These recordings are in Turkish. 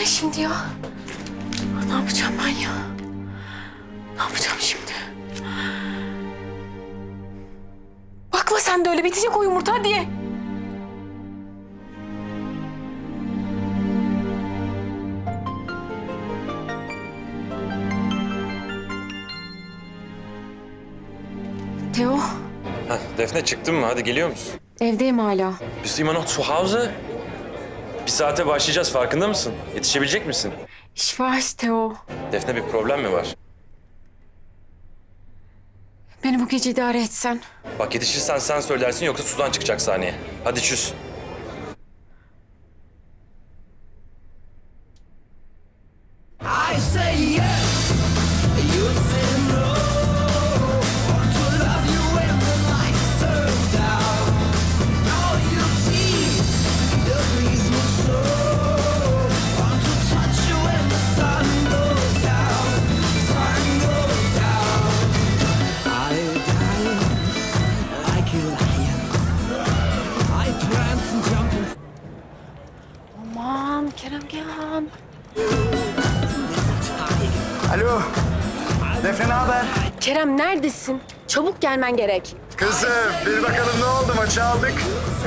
ne şimdi ya? Ne yapacağım ben ya? Ne yapacağım şimdi? Bakma sen de öyle bitecek o yumurta hadi. Teo, Heh, Defne çıktın mı? Hadi geliyor musun? evdeyim hala. Bist du immer noch zu Hause? Bir saate başlayacağız farkında mısın? Yetişebilecek misin? Ich weiß Teo. Defne bir problem mi var? Beni bu gece idare etsen. Bak yetişirsen sen söylersin yoksa Suzan çıkacak sahneye. Hadi çüz. I Kerem neredesin? Çabuk gelmen gerek. Kızım bir bakalım ne oldu maçı aldık.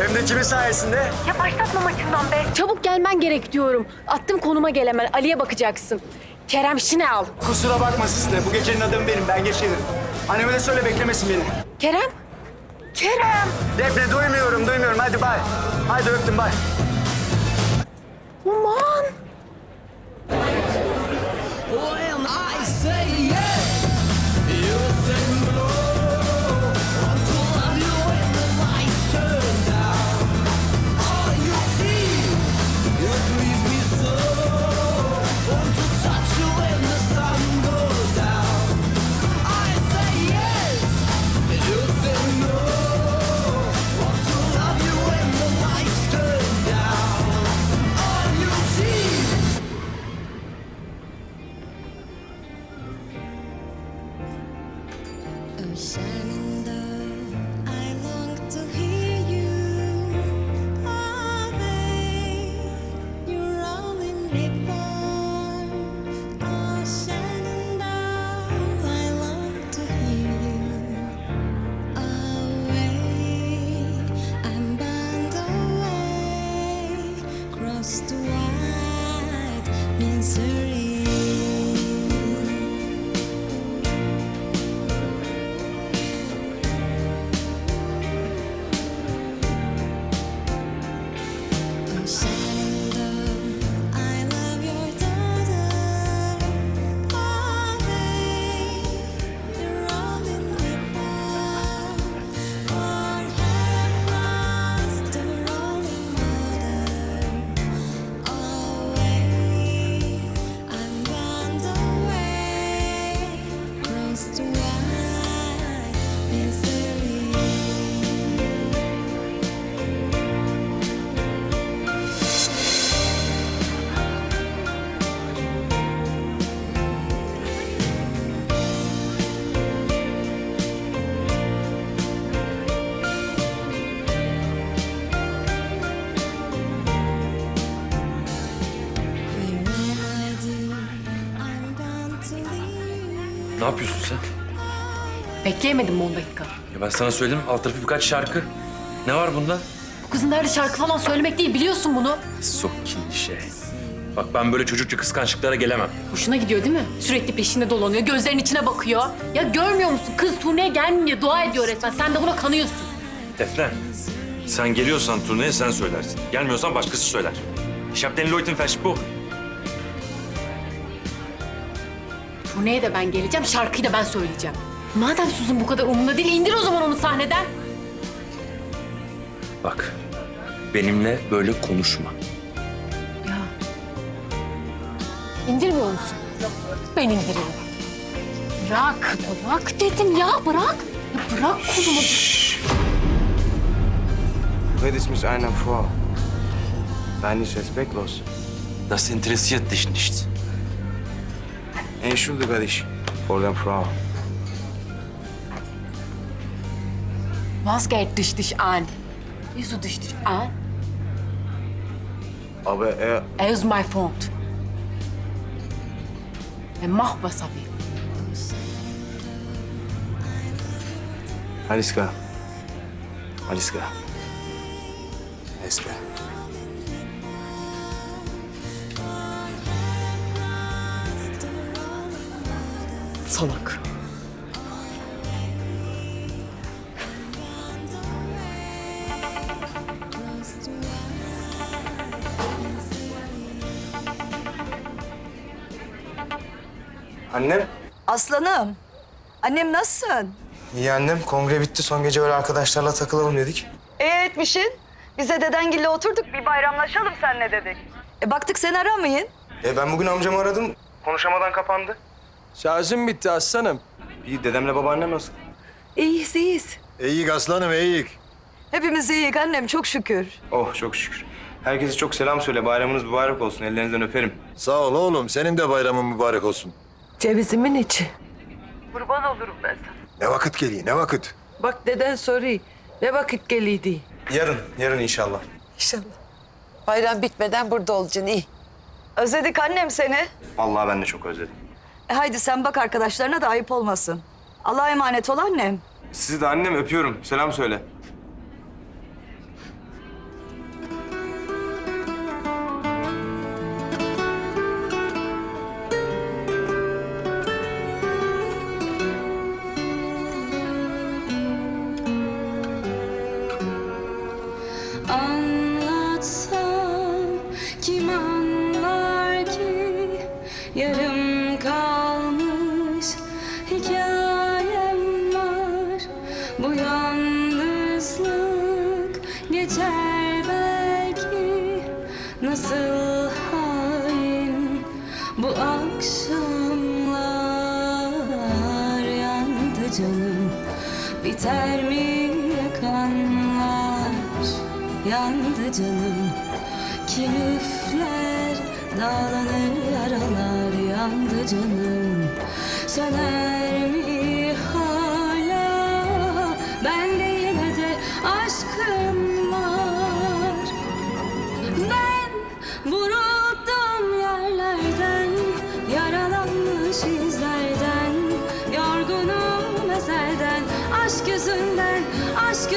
Hem de kimin sayesinde? Ya başlatma maçından be. Çabuk gelmen gerek diyorum. Attım konuma gel hemen. Ali'ye bakacaksın. Kerem şine al. Kusura bakma sizle. Bu gecenin adamı benim. Ben geç gelirim. Anneme de söyle beklemesin beni. Kerem? Kerem! Defne duymuyorum duymuyorum. Hadi bay. Hadi öptüm bay. Misery. Ne yapıyorsun sen? Bekleyemedim mi 10 dakika? Ya ben sana söyledim alt tarafı birkaç şarkı. Ne var bunda? Bu kızın derdi şarkı falan söylemek değil biliyorsun bunu. Sok şey. Bak ben böyle çocukça kıskançlıklara gelemem. Hoşuna gidiyor değil mi? Sürekli peşinde dolanıyor, gözlerinin içine bakıyor. Ya görmüyor musun? Kız turneye diye dua ediyor resmen. Sen de buna kanıyorsun. Defne, sen geliyorsan turneye sen söylersin. Gelmiyorsan başkası söyler. Ich hab den Leuten versprochen. Turneye de ben geleceğim, şarkıyı da ben söyleyeceğim. Madem Suzun bu kadar umurunda değil, indir o zaman onu sahneden. Bak, benimle böyle konuşma. Ya. İndirmiyor musun? Ben indiriyorum. Bırak, bırak dedim ya, bırak. Ya bırak kolumu. Redest mich einer vor. Sei nicht respektlos. Das interessiert dich nicht. Dich vor der Frau. Was geht dich dich an? Wieso dich dich an? Aber er, Er ist mein Freund. E, mahva Sabi. Aliska. Aliska. Eski. Salak. Annem? Aslanım. Annem nasılsın? İyi annem. Kongre bitti. Son gece öyle arkadaşlarla takılalım dedik. İyi etmişsin. Bize dedengille oturduk bir bayramlaşalım senle dedik. E baktık sen aramayın. E ben bugün amcamı aradım. Konuşamadan kapandı. Şarjım bitti aslanım. İyi dedemle babaannem nasıl? İyiyiz iyiyiz. İyiyik aslanım iyiyik. Hepimiz iyiyiz annem çok şükür. Oh çok şükür. Herkese çok selam söyle. Bayramınız mübarek olsun. Ellerinizden öperim. Sağ ol oğlum. Senin de bayramın mübarek olsun. Cevizimin içi. Kurban olurum ben sana. Ne vakit geliyor ne vakit? Bak deden soruyor. Ne vakit geliydi? Yarın, yarın inşallah. İnşallah. Bayram bitmeden burada olacaksın iyi. Özledik annem seni. Vallahi ben de çok özledim. Haydi sen bak arkadaşlarına da ayıp olmasın. Allah'a emanet ol annem. Sizi de annem öpüyorum. Selam söyle. Bu akşamlar yandı canım. Biter mi yakanlar? Yandı canım. Kim üfler dağlanır yaralar yandı canım. Söner mi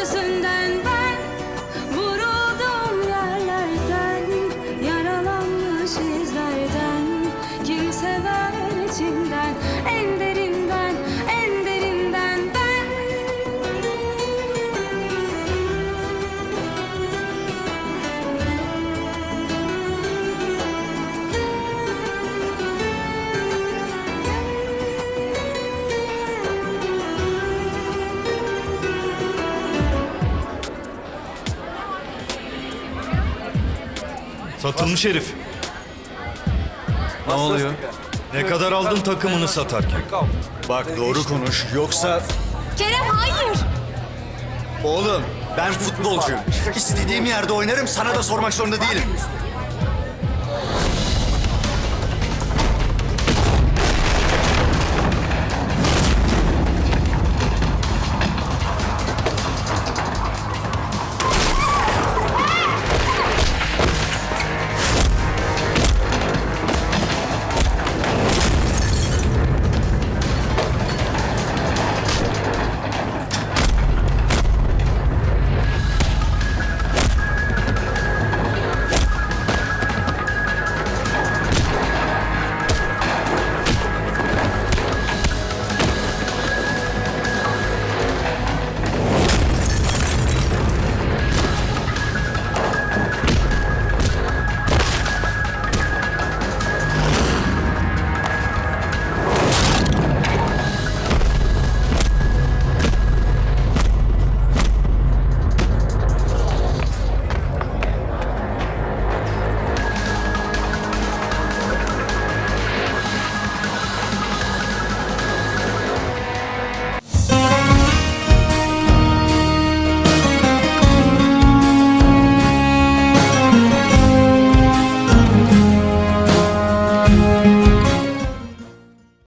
gözünden Satılmış herif. Ne oluyor? Ne kadar aldın takımını satarken? Bak doğru konuş. Yoksa... Kerem hayır. Oğlum ben futbolcuyum. İstediğim yerde oynarım sana da sormak zorunda değilim.